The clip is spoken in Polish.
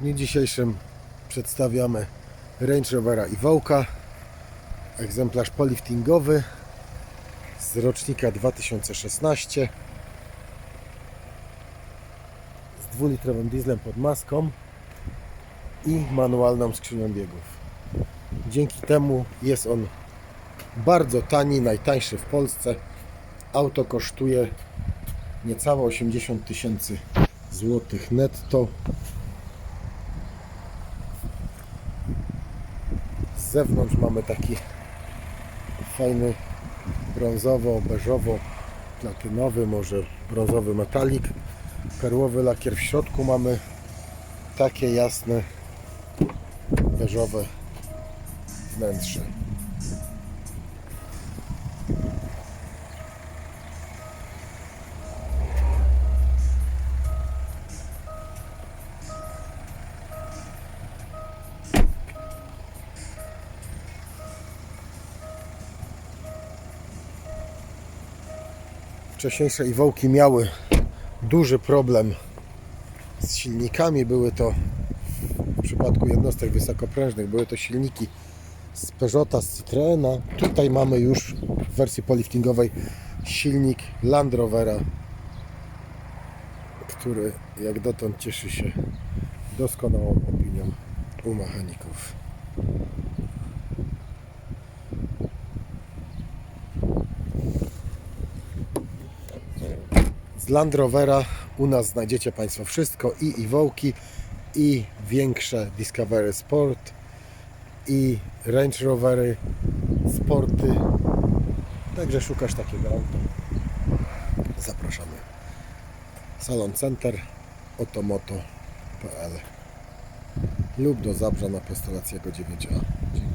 dniu dzisiejszym przedstawiamy Range Rovera i Wołka. Egzemplarz poliftingowy z rocznika 2016 z dwulitrowym dieslem pod maską i manualną skrzynią biegów. Dzięki temu jest on bardzo tani, najtańszy w Polsce. Auto kosztuje niecałe 80 tysięcy złotych netto. Z zewnątrz mamy taki fajny brązowo, beżowo, platynowy, może brązowy metalik. Perłowy lakier w środku mamy takie jasne, beżowe wnętrze. Wcześniejsze Iwołki miały duży problem z silnikami. Były to w przypadku jednostek wysokoprężnych, były to silniki z Peugeota, z Citroena. Tutaj mamy już w wersji poliftingowej silnik Land Rovera, który jak dotąd cieszy się doskonałą opinią u mechaników. Z Land Rovera. U nas znajdziecie Państwo wszystko i Evoki i większe Discovery Sport i Range Rovery Sporty. Także szukasz takiego auta. Zapraszamy. Salon Center otomoto.pl lub do Zabrza na Pestelacjego 9a dziękuję